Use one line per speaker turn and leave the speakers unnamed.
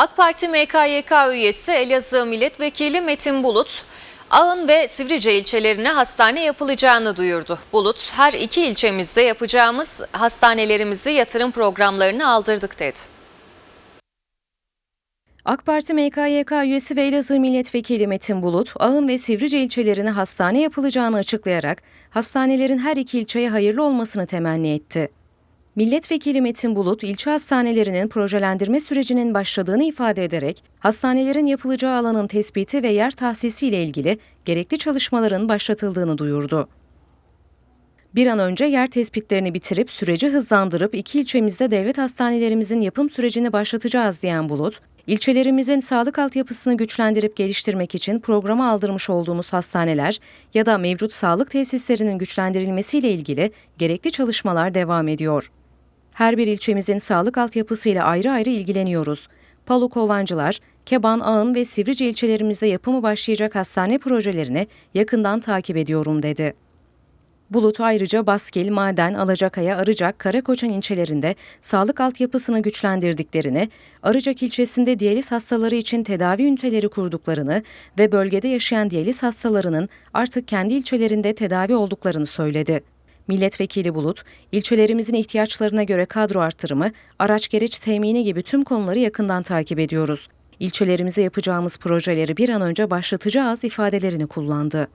AK Parti MKYK üyesi Elazığ Milletvekili Metin Bulut, Ağın ve Sivrice ilçelerine hastane yapılacağını duyurdu. Bulut, her iki ilçemizde yapacağımız hastanelerimizi yatırım programlarını aldırdık dedi.
AK Parti MKYK üyesi ve Elazığ Milletvekili Metin Bulut, Ağın ve Sivrice ilçelerine hastane yapılacağını açıklayarak hastanelerin her iki ilçeye hayırlı olmasını temenni etti. Milletvekili Metin Bulut, ilçe hastanelerinin projelendirme sürecinin başladığını ifade ederek, hastanelerin yapılacağı alanın tespiti ve yer tahsisiyle ilgili gerekli çalışmaların başlatıldığını duyurdu. Bir an önce yer tespitlerini bitirip süreci hızlandırıp iki ilçemizde devlet hastanelerimizin yapım sürecini başlatacağız diyen Bulut, ilçelerimizin sağlık altyapısını güçlendirip geliştirmek için programa aldırmış olduğumuz hastaneler ya da mevcut sağlık tesislerinin güçlendirilmesiyle ilgili gerekli çalışmalar devam ediyor. Her bir ilçemizin sağlık altyapısıyla ayrı ayrı ilgileniyoruz. Palu Kovancılar, Keban, Ağın ve Sivrice ilçelerimizde yapımı başlayacak hastane projelerini yakından takip ediyorum dedi. Bulut ayrıca Baskil, Maden, Alacakaya, Arıcak, Karakoçan ilçelerinde sağlık altyapısını güçlendirdiklerini, Arıcak ilçesinde diyaliz hastaları için tedavi üniteleri kurduklarını ve bölgede yaşayan diyaliz hastalarının artık kendi ilçelerinde tedavi olduklarını söyledi. Milletvekili Bulut, ilçelerimizin ihtiyaçlarına göre kadro artırımı, araç gereç temini gibi tüm konuları yakından takip ediyoruz. İlçelerimize yapacağımız projeleri bir an önce başlatacağız ifadelerini kullandı.